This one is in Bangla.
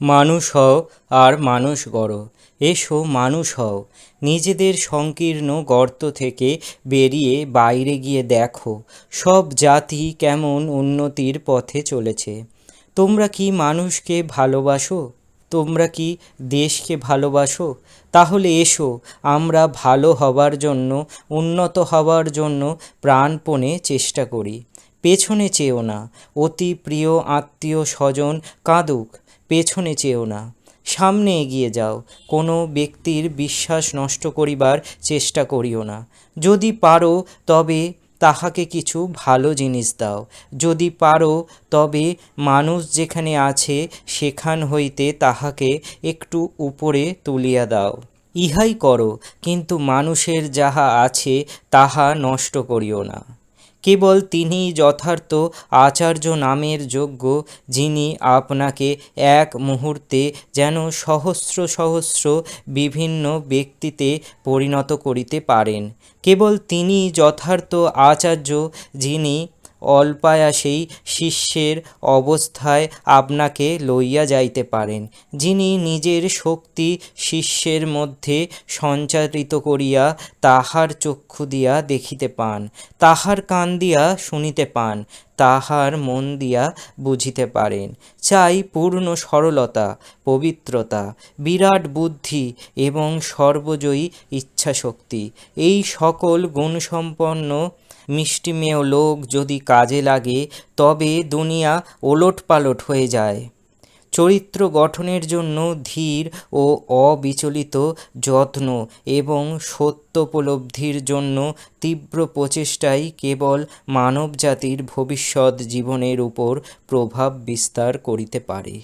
মানুষ হও আর মানুষ গড়ো। এসো মানুষ হও, নিজেদের সংকীর্ণ গর্ত থেকে বেরিয়ে বাইরে গিয়ে দেখো, সব জাতি কেমন উন্নতির পথে চলেছে। তোমরা কি মানুষকে ভালোবাসো? তোমরা কি দেশকে ভালোবাসো? তাহলে এসো, আমরা ভালো হবার জন্য, উন্নত হবার জন্য প্রাণপণে চেষ্টা করি। পেছনে চেয়েও না। অতি প্রিয় আত্মীয় স্বজন কাঁদুক, পেছনে চেয়েও না। সামনে এগিয়ে যাও, কোনো ব্যক্তির বিশ্বাস নষ্ট করিবার চেষ্টা করিও না। যদি পারো তবে তাহাকে কিছু ভালো জিনিস দাও। যদি পারো তবে মানুষ যেখানে আছে সেখান হইতে তাহাকে একটু উপরে তুলিয়া দাও। ইহাই করো, কিন্তু মানুষের যাহা আছে তাহা নষ্ট করিও না। কেবল তিনি যথার্থ আচার্য নামের যোগ্য, যিনি আপনাকে এক মুহূর্তে যেন সহস্র সহস্র বিভিন্ন ব্যক্তিতে পরিণত করিতে পারেন। কেবল তিনি যথার্থ আচার্য, যিনি অল্পায়াসেই শিষ্যের অবস্থায় আপনাকে লইয়া যাইতে পারেন, যিনি নিজের শক্তি শিষ্যের মধ্যে সঞ্চারিত করিয়া তাহার চক্ষু দিয়া দেখিতে পান, তাহার কান দিয়া শুনিতে পান, তাহার মন দিয়া বুঝিতে পারেন। চাই পূর্ণ সরলতা, পবিত্রতা, বিরাট বুদ্ধি এবং সর্বজয়ী ইচ্ছাশক্তি, এই সকল গুণসম্পন্ন মিষ্টিমেয় লোক যদি কাজে লাগে, তবে দুনিয়া ওলটপালট হয়ে যায়। চরিত্র গঠনের জন্য ধীর ও অবিচলিত যত্ন এবং সত্যোপলব্ধির জন্য তীব্র প্রচেষ্টাই কেবল মানবজাতির ভবিষ্যৎ জীবনের উপর প্রভাব বিস্তার করিতে পারে।